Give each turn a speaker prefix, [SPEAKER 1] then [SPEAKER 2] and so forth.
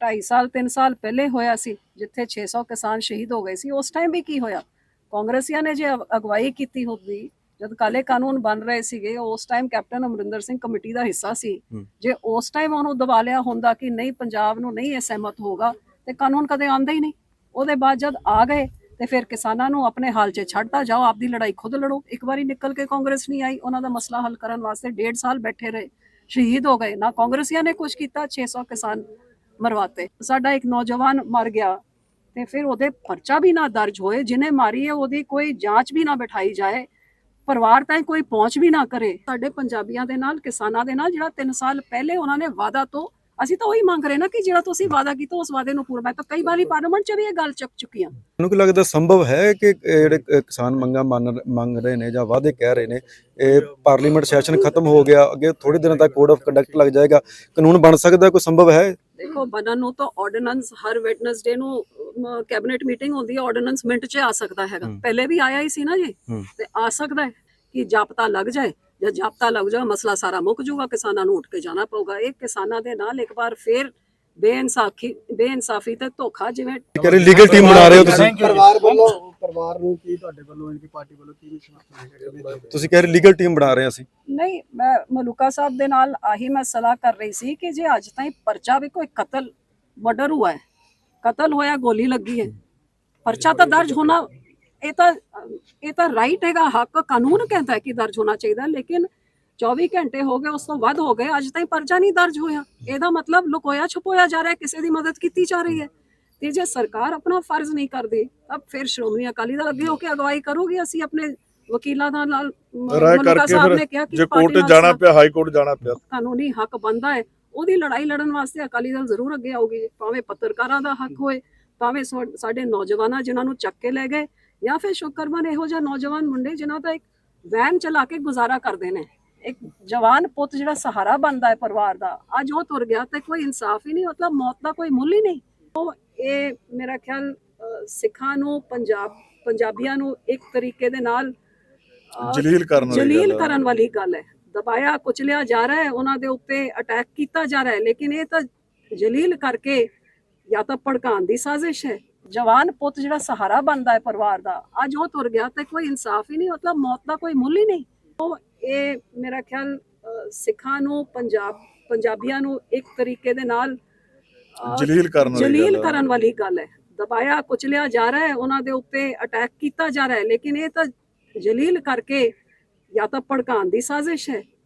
[SPEAKER 1] 2.5 ਸਾਲ 3 ਸਾਲ ਪਹਿਲੇ ਹੋਇਆ ਸੀ ਜਿੱਥੇ 600 ਕਿਸਾਨ ਸ਼ਹੀਦ ਹੋ ਗਏ ਸੀ ਉਸ ਟਾਈਮ ਵੀ ਕੀ ਹੋਇਆ? ਕਾਂਗਰਸੀਆਂ ਨੇ ਜੇ ਅਗ- ਅਗਵਾਈ ਕੀਤੀ ਹੁੰਦੀ ਜਦ ਕਾਲੇ ਕਾਨੂੰਨ ਬਣ ਰਹੇ ਸੀਗੇ ਉਸ time captain Amarinder Singh committee ਦਾ ਹਿੱਸਾ ਸੀ। ਜੇ ਉਸ ਟਾਈਮ ਉਹਨੂੰ ਦਬਾ ਲਿਆ ਹੁੰਦਾ ਕਿ ਨਹੀਂ ਪੰਜਾਬ ਨੂੰ ਨਹੀਂ ਇਹ ਸਹਿਮਤ ਹੋਗਾ ਤੇ ਕਾਨੂੰਨ ਕਦੇ ਆਉਂਦਾ ਹੀ ਨਹੀਂ। ਉਹਦੇ ਬਾਅਦ ਜਦ ਆ ਗਏ ਤੇ ਫਿਰ ਕਿਸਾਨਾਂ ਨੂੰ ਆਪਣੇ ਹਾਲ 'ਚ ਛੱਡਤਾ ਜਾਓ ਆਪਦੀ ਲੜਾਈ ਖੁਦ ਲੜੋ। ਇੱਕ ਵਾਰੀ ਨਿਕਲ ਕੇ ਕਾਂਗਰਸ ਨਹੀਂ ਆਈ ਉਹਨਾਂ ਦਾ ਮਸਲਾ ਹੱਲ ਕਰਨ ਵਾਸਤੇ ਡੇਢ ਸਾਲ ਬੈਠੇ ਰਹੇ ਸ਼ਹੀਦ ਹੋ ਗਏ। ਨਾ ਕਾਂਗਰਸੀਆਂ ਨੇ ਕੁਝ ਕੀਤਾ 600 ਕਿਸਾਨ ਮਰਵਾਤੇ। ਸਾਡਾ ਇੱਕ ਨੌਜਵਾਨ ਮਰ ਗਿਆ ਤੇ ਫਿਰ ਉਹਦੇ ਪਰਚਾ ਵੀ ਨਾ ਦਰਜ ਹੋਏ, ਜਿਹਨੇ ਮਾਰੀ ਹੈ, ਉਹਦੀ ਕੋਈ ਜਾਂਚ ਵੀ ਨਾ ਬਿਠਾਈ ਜਾਏ, ਪਰਿਵਾਰ ਤਾਈਂ ਕੋਈ ਪਹੁੰਚ ਵੀ ਨਾ ਕਰੇ। ਸਾਡੇ ਪੰਜਾਬੀਆਂ ਦੇ ਨਾਲ, ਕਿਸਾਨਾਂ ਦੇ ਨਾਲ ਜਿਹੜਾ 3 ਸਾਲ ਪਹਿਲੇ ਉਹਨਾਂ ਨੇ ਵਾਅਦਾ ਤੋਂ, ਅਸੀਂ ਤਾਂ ਉਹੀ ਮੰਗ ਰਹੇ ਨਾ ਕਿ ਜਿਹੜਾ ਤੁਸੀਂ ਵਾਅਦਾ ਕੀਤਾ, ਉਸ ਵਾਅਦੇ ਨੂੰ ਪੂਰਾ ਮੈਂ ਤਾਂ ਕਈ ਵਾਰੀ ਪਾਰਲੀਮੈਂਟ 'ਚ ਵੀ ਇਹ ਗੱਲ ਚੱਕ ਚੁੱਕੀ ਆ
[SPEAKER 2] ਮੈਨੂੰ ਕੀ ਲੱਗਦਾ ਸੰਭਵ ਹੈ ਕਿ ਜਿਹੜੇ ਕਿਸਾਨ ਮੰਗਾਂ ਮੰਗ ਰਹੇ ਨੇ ਜਾਂ ਵਾਅਦੇ ਕਹਿ ਰਹੇ ਨੇ, ਇਹ ਪਾਰਲੀਮੈਂਟ ਸੈਸ਼ਨ ਖਤਮ ਹੋ ਗਿਆ, ਅੱਗੇ ਥੋੜੇ ਦਿਨਾਂ ਤੱਕ ਕੋਡ ਆਫ ਕੰਡਕਟ ਲੱਗ ਜਾਏਗਾ। ਕਾਨੂੰਨ ਬਣ ਸਕਦਾ, ਕੋਈ ਸੰਭਵ ਹੈ?
[SPEAKER 1] ਦੇਖੋ ਬਣਨ ਨੂੰ ਤਾਂ ਆਰਡੀਨੈਂਸ ਹਰ ਵੈਡਨਸਡੇ ਨੂੰ ਕੈਬਨਿਟ ਮੀਟਿੰਗ ਹੁੰਦੀ ਹੈ ਆਰਡੀਨੈਂਸ ਮਿੰਟ 'ਚ ਆ ਸਕਦਾ ਹੈਗਾ। ਪਹਿਲੇ ਵੀ ਆਇਆ ਹੀ ਸੀ ਨਾ ਜੀ। ਤੇ ਆ ਸਕਦਾ ਹੈ ਕਿ ਜਾਪਤਾ ਲੱਗ ਜਾਏ ਜਾਂ ਜਾਪਤਾ ਲੱਗ ਜਾਏ ਮਸਲਾ ਸਾਰਾ ਮੁੱਕ ਜਾਊਗਾ ਕਿਸਾਨਾਂ ਨੂੰ ਉੱਠ ਕੇ ਜਾਣਾ ਪਊਗਾ ਇਹ ਕਿਸਾਨਾਂ ਦੇ ਨਾਲ ਇੱਕ ਵਾਰ ਫੇਰ ਬੇਇਨਸਾਫੀ ਬੇਇਨਸਾਫੀ ਤੇ ਧੋਖਾ ਜਿਵੇਂ
[SPEAKER 2] ਲੀਗਲ ਟੀਮ ਬਣਾ ਰਹੇ ਹੋ ਤੁਸੀਂ
[SPEAKER 3] ਪਰਿਵਾਰ ਵੱਲੋਂ ਪਰਿਵਾਰ ਨੂੰ ਕੀ ਤੁਹਾਡੇ ਵੱਲੋਂ ਇਨਕੀ ਪਾਰਟੀ ਵੱਲੋਂ ਕੀ ਸਮਰਥਨ ਹੈ
[SPEAKER 2] ਤੁਸੀਂ ਕਹਿ ਰਹੇ ਲੀਗਲ ਟੀਮ ਬਣਾ ਰਹੇ ਅਸੀਂ।
[SPEAKER 1] ਨਹੀਂ ਮੈਂ ਮਲੂਕਾ ਸਾਹਿਬ ਦੇ ਨਾਲ ਆਹੀ ਮੈਂ ਸਲਾਹ ਕਰ ਰਹੀ ਸੀ ਕਿ ਜੇ ਅੱਜ ਤਾਈਂ ਪਰਚਾ ਵੀ ਕੋਈ ਕਤਲ ਮਰਡਰ ਹੁਆ ਹੈ ਕਤਲ ਹੋਇਆ ਗੋਲੀ ਲੱਗੀ ਹੈ ਪਰਚਾ ਤਾਂ ਦਰਜ ਹੋਣਾ ਇਹ ਤਾਂ ਇਹ ਤਾਂ ਰਾਈਟ ਹੈਗਾ ਹੱਕ ਕਾਨੂੰਨ ਕਹਿੰਦਾ ਹੈ ਕਿ ਦਰਜ ਹੋਣਾ ਚਾਹੀਦਾ ਲੇਕਿਨ 24 ਘੰਟੇ ਹੋ ਗਏ ਉਸ ਤੋਂ ਵੱਧ ਹੋ ਗਏ ਅੱਜ ਤਾਈਂ ਪਰਚਾ ਨਹੀਂ ਦਰਜ ਹੋਇਆ। ਇਹਦਾ ਮਤਲਬ ਲੁਕੋਇਆ ਛੁਪੋਇਆ ਜਾ ਰਿਹਾ ਕਿਸੇ ਦੀ ਮਦਦ ਕੀਤੀ ਜਾ ਰਹੀ ਹੈ। ਤੇ ਜੇ ਸਰਕਾਰ ਆਪਣਾ ਫਰਜ਼ ਨਹੀਂ ਕਰਦੀ ਤਾਂ ਫਿਰ ਸ਼੍ਰੋਮਣੀ ਅਕਾਲੀ ਦਲ ਅੱਗੇ ਹੋ ਕੇ ਅਗਵਾਈ ਕਰੂਗੀ। ਅਸੀਂ ਆਪਣੇ ਵਕੀਲਾਂ ਦਾ ਨਾਲ
[SPEAKER 4] ਰਾਏ ਕਰਕੇ
[SPEAKER 1] ਸਾਹਿਬ
[SPEAKER 4] ਫਿਰ
[SPEAKER 1] ਨੇ ਕਿਹਾ ਕਿ
[SPEAKER 4] ਜੇ ਕੋਰਟ ਜਾਣਾ ਪਿਆ ਹਾਈ ਕੋਰਟ ਜਾਣਾ ਪਿਆ।
[SPEAKER 1] ਕਾਨੂੰਨੀ ਹੱਕ ਬੰਦਾ ਹੈ ਉਹਦੀ ਲੜਾਈ ਲੜਨ ਵਾਸਤੇ ਅਕਾਲੀ ਦਲ ਜ਼ਰੂਰ ਅੱਗੇ ਆਊਗੀ। ਭਾਵੇਂ ਪੱਤਰਕਾਰਾਂ ਦਾ ਹੱਕ ਹੋਏ ਭਾਵੇਂ ਸਾਡੇ ਨੌਜਵਾਨਾਂ ਜਿਨ੍ਹਾਂ ਨੂੰ ਚੱਕ ਕੇ ਲੈ ਗਏ ਜਾਂ ਫਿਰ ਸ਼ੁਕਰਮਨ ਇਹੋ ਜਿਹੇ ਨੌਜਵਾਨ ਮੁੰਡੇ ਜਿਨ੍ਹਾਂ ਦਾ ਇੱਕ ਵੈਨ ਚਲਾ ਕੇ ਗੁਜ਼ਾਰਾ ਕਰਦੇ ਨੇ। ਇੱਕ ਜਵਾਨ ਪੁੱਤ ਜਿਹੜਾ ਸਹਾਰਾ ਬਣਦਾ ਹੈ ਪਰਿਵਾਰ ਦਾ ਅੱਜ ਉਹ ਤੁਰ ਗਿਆ ਤੇ ਕੋਈ ਇਨਸਾਫ ਹੀ ਨਹੀਂ ਮਤਲਬ ਮੌਤ ਦਾ ਕੋਈ ਮੁੱਲ ਹੀ ਨਹੀਂ। ਉਹ ਇਹ ਮੇਰਾ ਖਿਆਲ ਸਿੱਖਾਂ ਨੂੰ ਪੰਜਾਬ ਪੰਜਾਬੀਆਂ ਨੂੰ ਇੱਕ ਤਰੀਕੇ ਦੇ ਨਾਲ
[SPEAKER 4] ਜਲੀਲ ਕਰਨ ਵਾਲੀ
[SPEAKER 1] ਜਲੀਲ। ਕਰਨ ਵਾਲੀ ਗੱਲ ਹੈ। ਦਬਾਇਆ ਕੁਚਲਿਆ ਜਾ ਰਿਹਾ ਹੈ ਉਹਨਾਂ ਦੇ ਉੱਤੇ ਅਟੈਕ ਕੀਤਾ ਜਾ ਰਿਹਾ ਹੈ ਲੇਕਿਨ ਇਹ ਤਾਂ ਜਲੀਲ ਕਰਕੇ ਜਾਂ ਤਾਂ ਭੜਕਾਉਣ ਦੀ ਸਾਜ਼ਿਸ਼ ਹੈ। ਜਵਾਨ ਪੁੱਤ ਜਿਹੜਾ ਸਹਾਰਾ ਬਣਦਾ ਹੈ ਪਰਿਵਾਰ ਦਾ ਅੱਜ ਉਹ ਤੁਰ ਗਿਆ ਤੇ ਕੋਈ ਇਨਸਾਫ ਹੀ ਨਹੀਂ ਮਤਲਬ ਮੌਤ ਦਾ ਕੋਈ ਮੁੱਲ ਹੀ ਨਹੀਂ। ਉਹ ਇਹ ਮੇਰਾ ਖਿਆਲ ਸਿੱਖਾਂ ਨੂੰ ਪੰਜਾਬ ਪੰਜਾਬੀਆਂ ਨੂੰ ਇੱਕ ਤਰੀਕੇ ਦੇ ਨਾਲ
[SPEAKER 4] ਜਲੀਲ ਕਰਨ ਵਾਲੀ
[SPEAKER 1] ਜਲੀਲ। ਕਰਨ ਵਾਲੀ ਗੱਲ ਹੈ। ਦਬਾਇਆ ਕੁਚਲਿਆ ਜਾ ਰਿਹਾ ਹੈ ਉਹਨਾਂ ਦੇ ਉੱਤੇ ਅਟੈਕ ਕੀਤਾ ਜਾ ਰਿਹਾ ਹੈ। ਲੇਕਿਨ ਇਹ ਤਾਂ ਜਲੀਲ ਕਰਕੇ ਜਾਂ ਤਾਂ ਭੜਕਾਉਣ ਦੀ ਸਾਜ਼ਿਸ਼ ਹੈ।